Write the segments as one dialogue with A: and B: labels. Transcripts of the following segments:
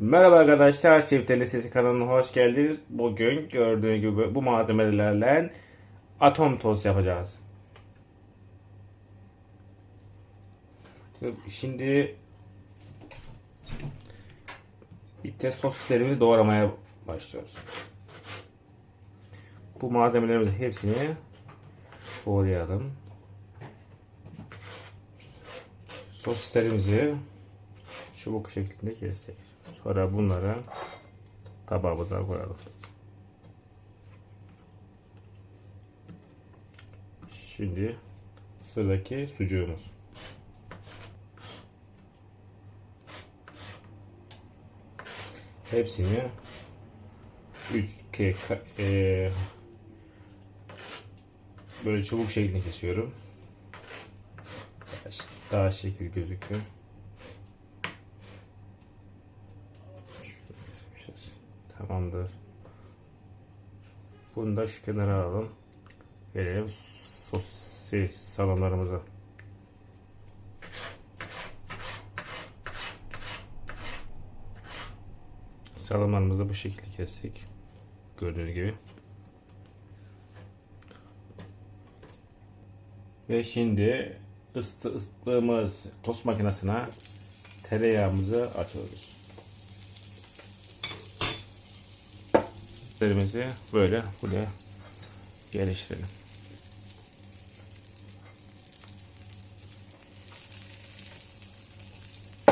A: Merhaba arkadaşlar, Çifteli Sesi kanalına hoş geldiniz. Bugün gördüğünüz gibi bu malzemelerle atom toz yapacağız. Şimdi bir sosislerimizi doğramaya başlıyoruz. Bu malzemelerimizin hepsini doğrayalım. Sosislerimizi çubuk şeklinde kestik. Sonra bunları tabağımıza koyalım. Şimdi sıradaki sucuğumuz. Hepsini 3 ke e, böyle çubuk şeklinde kesiyorum. Daha şekil gözüküyor. Tamamdır. Bunu da şu kenara alalım. Gelelim sosis salamlarımıza. Salamlarımızı bu şekilde kestik. Gördüğünüz gibi. Ve şimdi ıstı ıstığımız tost makinesine tereyağımızı atıyoruz. Sosislerimizi böyle buraya yerleştirelim.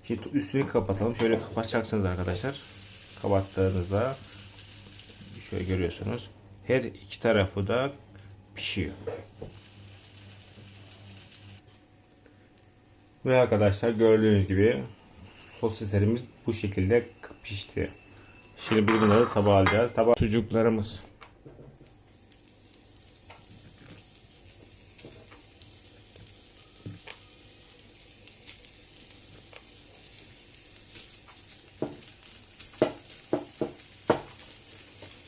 A: Şimdi üstünü kapatalım. Şöyle kapatacaksınız arkadaşlar. Kapattığınızda şöyle görüyorsunuz. Her iki tarafı da pişiyor. Ve arkadaşlar gördüğünüz gibi sosislerimiz bu şekilde pişti. Şimdi bunları tabağa alacağız. Tabağa sucuklarımız.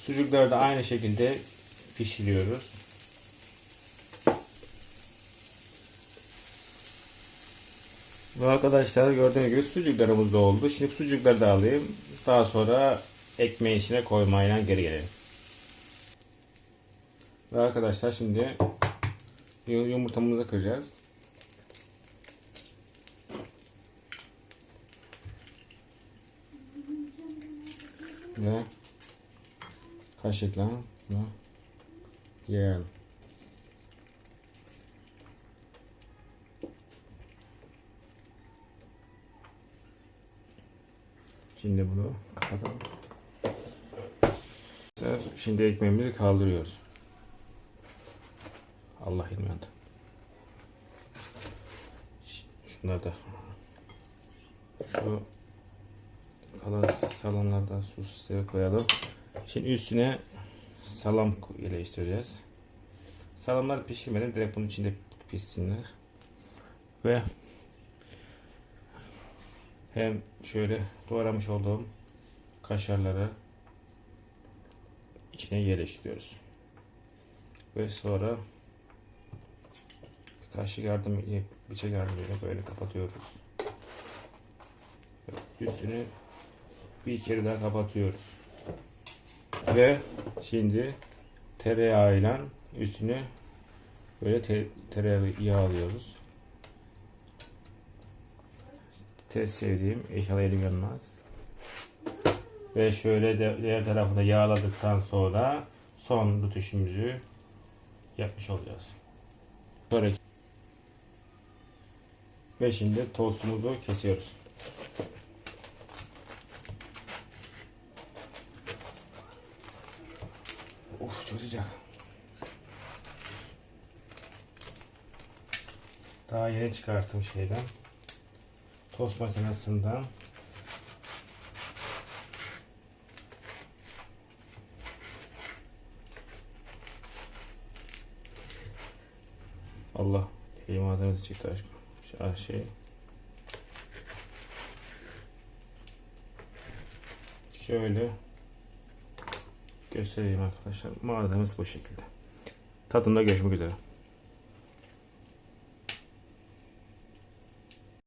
A: Sucukları da aynı şekilde pişiriyoruz. Ve arkadaşlar gördüğünüz gibi sucuklarımız da oldu. Şimdi sucukları da alayım. Daha sonra ekmeğin içine koymayla geri gelelim. Ve arkadaşlar şimdi yumurtamızı kıracağız. Ve kaşıkla yiyelim. Şimdi bunu kapatalım. Şimdi ekmeğimizi kaldırıyoruz. Allah ilmiyordu. Şunları da şu kalan salamlardan sosisleri koyalım. Şimdi üstüne salam yerleştireceğiz. Salamlar pişirmeden direkt bunun içinde pişsinler. Ve hem şöyle doğramış olduğum kaşarları içine yerleştiriyoruz. Ve sonra kaşık yardım bıçak yardımıyla böyle kapatıyoruz. Üstünü bir kere daha kapatıyoruz. Ve şimdi tereyağıyla üstünü böyle te tereyağı yağlıyoruz. Tez sevdiğim inşallah elim yanmaz. Ve şöyle de diğer tarafını yağladıktan sonra son rütüşümüzü yapmış olacağız. Sonraki ve şimdi tostumuzu kesiyoruz. Uf çok sıcak. Daha yeni çıkarttım şeyden. Tost makinesinden. Allah malzemesi çıktı aşkım. Şey. Şöyle göstereyim arkadaşlar. Malzemesi bu şekilde. Tadında görüşmek üzere.